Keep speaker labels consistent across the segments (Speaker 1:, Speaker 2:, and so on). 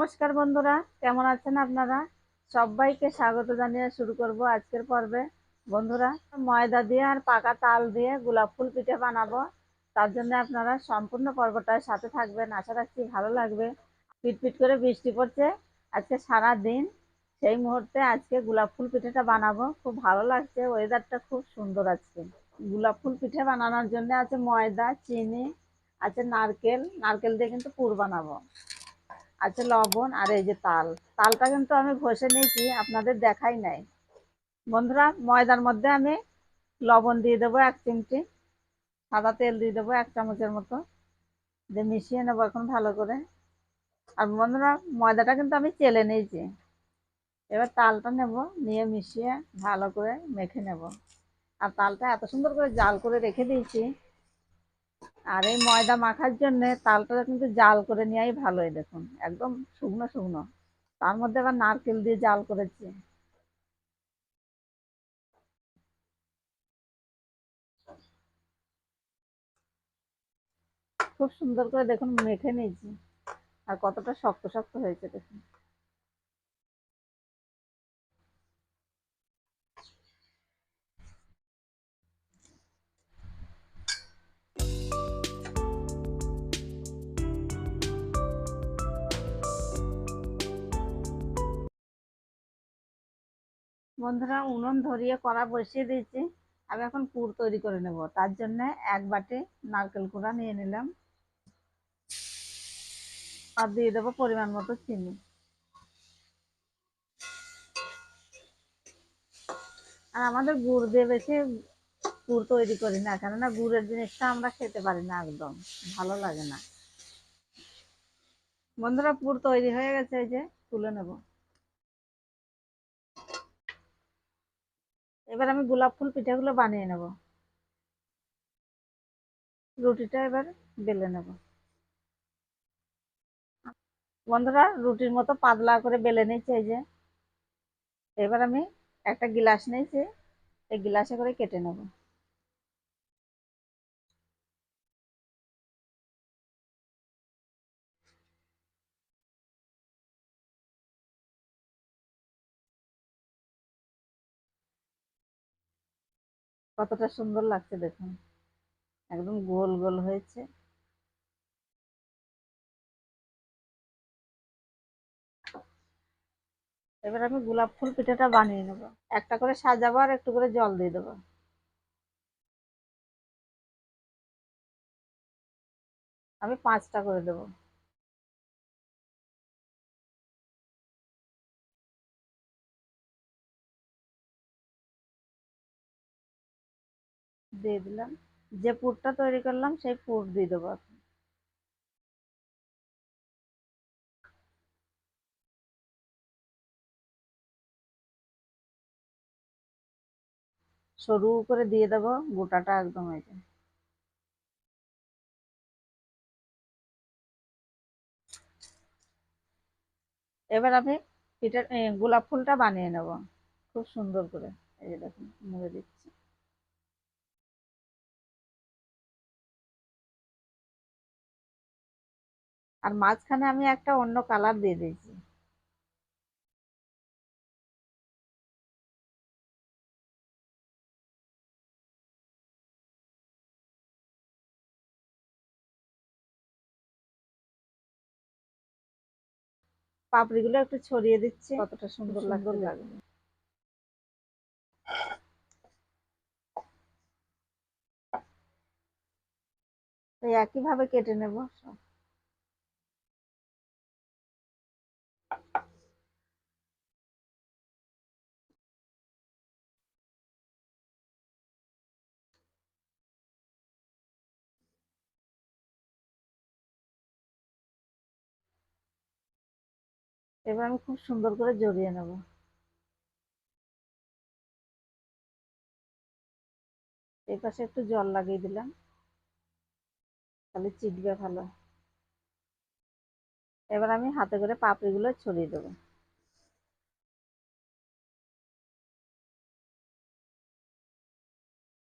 Speaker 1: নমস্কার বন্ধুরা, কেমন আছেন আপনারা? সবাইকে স্বাগত জানিয়ে শুরু করব আজকের পর্বে। বন্ধুরা, ময়দা দিয়ে আর পাকা তাল দিয়ে গোলাপ ফুল পিঠে বানাবো। তার জন্য আপনারা সম্পূর্ণ পর্বটার সাথে থাকবেন। আশা রাখছি ভালো লাগবে। পিট পিট করে বৃষ্টি পড়ছে। আজকে সারা দিন সেই মুহূর্তে আজকে গোলাপ ফুল পিঠেটা বানাবো। খুব ভালো লাগছে ওয়েদারটা খুব সুন্দর আজকে। গোলাপ ফুল পিঠে বানানোর জন্য আছে ময়দা, চিনি, আছে নারকেল। নারকেল দিয়ে কিন্তু পুর বানাবো। আছে লবণ আর এই যে তাল। তালটা কিন্তু আমি ঘষে নিয়েছি, আপনাদের দেখাই নাই। বন্ধুরা, ময়দার মধ্যে আমি লবণ দিয়ে দেবো এক চিমটি, সাদা তেল দিয়ে দেবো এক চামচের মতো। দিয়ে মিশিয়ে নেব এখন ভালো করে। আর বন্ধুরা, ময়দাটা কিন্তু আমি চেলে নিয়েছি। এবার তালটা নেব, নিয়ে মিশিয়ে ভালো করে মেখে নেব। আর তালটা এত সুন্দর করে জাল করে রেখে দিয়েছি আর এই ময়দা মাখার জন্য তালটা কিন্তু জাল করে নেওয়াই এই দেখুন, একদম শুকনো শুকনো। তার মধ্যে আবার নারকেল দিয়ে জাল করেছি। খুব সুন্দর করে দেখুন মেখে নিয়েছি। আর কতটা শক্ত শক্ত হয়েছে দেখুন। বন্ধুরা উনুন ধরিয়ে কড়া বসিয়ে দিয়েছি। আমি এখন পুর তৈরি করে নেব। তার জন্য এক বাটি নারকেল কুড়া নিয়ে নিলাম। আর দিয়ে দেবো পরিমাণ মতো চিনি। আর আমাদের গুড় দিয়ে বেশি পুর তৈরি করি না, কেননা গুড়ের জিনিসটা আমরা খেতে পারি না একদম। ভালো লাগে না। বন্ধুরা পুর তৈরি হয়ে গেছে, এই যে তুলে নেব। এবার আমি গোলাপ ফুল পিঠাগুলো বানিয়ে নেব। রুটিটা এবার বেলে নেব। বন্ধুরা, রুটির মতো পাতলা করে বেলে নিয়েছি এই যে। এবার আমি একটা গিলাস নিয়েছি, এই গিলাসে করে কেটে নেব। কতটা সুন্দর লাগছে দেখুন। একদম গোল গোল হয়েছে। এবার আমি গোলাপ ফুল পিঠাটা বানিয়ে নেব। একটা করে সাজাবো আর একটু করে জল দিয়ে দেবো। আমি পাঁচটা করে দেবো। দিয়ে দিলাম। যে পুরটা তৈরি করলাম, সেই পুর দিয়ে দেবো এখন। সরু করে দিয়ে দেবো, গোটাটা একদম যে। এবার আমি পিঠার গোলাপ ফুলটা বানিয়ে নেব। খুব সুন্দর করে। এই যে দেখুন, মুড়ে দিচ্ছি। আর মাঝখানে আমি একটা অন্য কালার দিয়ে দিয়েছি। পাপড়িগুলো একটু ছড়িয়ে দিচ্ছি। কতটা সুন্দর লাগবে লাগবে একই ভাবে কেটে নেব। সব এবার আমি খুব সুন্দর করে জড়িয়ে নেব। এই পাশে একটু জল লাগিয়ে দিলাম। তাহলে চিটবে ভালো। এবার আমি হাতে করে পাপড়িগুলো ছড়িয়ে দেবো।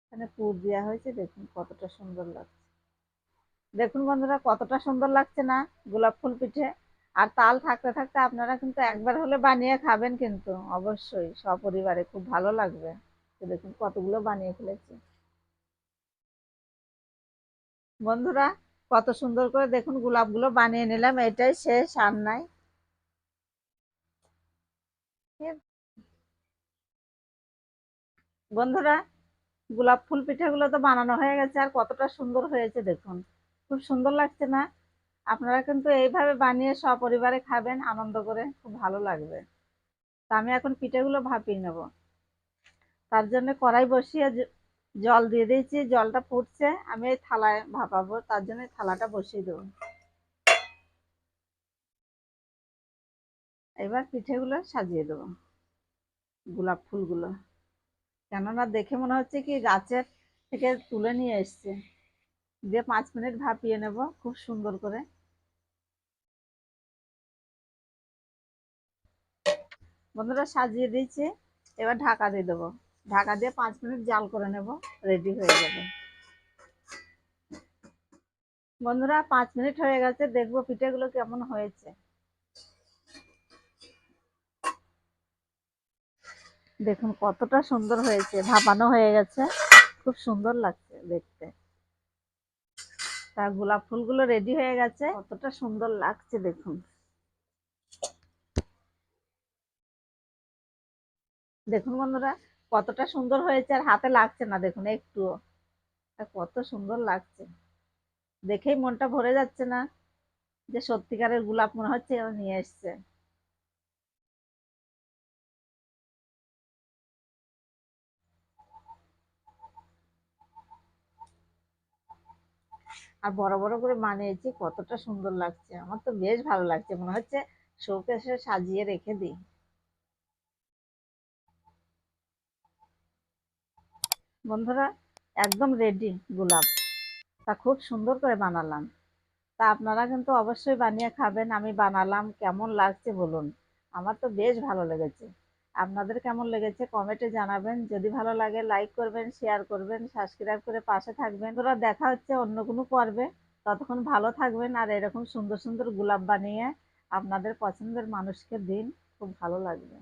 Speaker 1: এখানে পুর দেওয়া হয়েছে, দেখুন কতটা সুন্দর লাগছে। দেখুন বন্ধুরা, কতটা সুন্দর লাগছে না গোলাপ ফুল পিঠে। আর তাল থাকতে থাকতে আপনারা কিন্তু একবার হলে বানিয়ে খাবেন কিন্তু, অবশ্যই। সপরিবারে খুব ভালো লাগবে। দেখুন কতগুলো বানিয়ে ফেলেছি। বন্ধুরা, কত সুন্দর করে দেখুন গোলাপগুলো বানিয়ে নিলাম, এটাই শেষ, আর নাই। বন্ধুরা, গোলাপ ফুল পিঠাগুলো তো বানানো হয়ে গেছে, আর কতটা সুন্দর হয়েছে দেখুন। খুব সুন্দর লাগছে না? আপনারা কিন্তু এইভাবে বানিয়ে সপরিবারে খাবেন, আনন্দ করে, খুব ভালো লাগবে। তা আমি এখন পিঠেগুলো ভাপিয়ে নেব। তার জন্য কড়াই বসিয়ে জল দিয়ে দিয়েছি, জলটা ফুটছে, আমি এই থালায় ভাপাবো, তার জন্য থালাটা বসিয়ে দেবো। এবার পিঠেগুলো সাজিয়ে দেবো, গোলাপ ফুলগুলো। কেননা দেখে মনে হচ্ছে কি গাছের থেকে তুলে নিয়ে এসছে। দিয়ে পাঁচ মিনিট ভাপিয়ে নেব, খুব সুন্দর করে। বন্ধুরা সাজিয়ে দিয়েছি। এবার ঢাকা দিয়ে দেবো। ঢাকা দিয়ে পাঁচ মিনিট জাল করে নেব রেডি হয়ে যাবে। বন্ধুরা পাঁচ মিনিট হয়ে গেছে, দেখব পিঠেগুলো কেমন হয়েছে। দেখুন কতটা সুন্দর হয়েছে, ভাপানো হয়ে গেছে। খুব সুন্দর লাগছে দেখতে। তা গোলাপ ফুলগুলো রেডি হয়ে গেছে, কতটা সুন্দর লাগছে দেখুন। দেখুন বন্ধুরা, কতটা সুন্দর হয়েছে আর হাতে লাগছে না, দেখুন একটুও। কত সুন্দর লাগছে। দেখেই মনটা ভরে যাচ্ছে না যে সত্যিকারের গোলাপ মনে হচ্ছে নিয়ে এসছে। আর বড় বড় করে বানিয়েছি, কতটা সুন্দর লাগছে। আমার তো বেশ ভালো লাগছে, মনে হচ্ছে শোকেসে সাজিয়ে রেখে দিই। বন্ধুরা, একদম রেডি গোলাপ। তা খুব সুন্দর করে বানালাম। তা আপনারা কিন্তু অবশ্যই বানিয়ে খাবেন, আমি বানালাম, কেমন লাগছে বলুন। আমার তো বেশ ভালো লেগেছে। আপনাদের কেমন লেগেছে কমেন্টে জানাবেন। যদি ভালো লাগে লাইক করবেন শেয়ার করবেন সাবস্ক্রাইব করে পাশে থাকবেন। তোরা দেখা হচ্ছে অন্য কোনো পর্বে। ততক্ষণ ভালো থাকবেন আর এরকম সুন্দর সুন্দর গোলাপ বানিয়ে আপনাদের পছন্দের মানুষকে দিন। খুব ভালো লাগবে।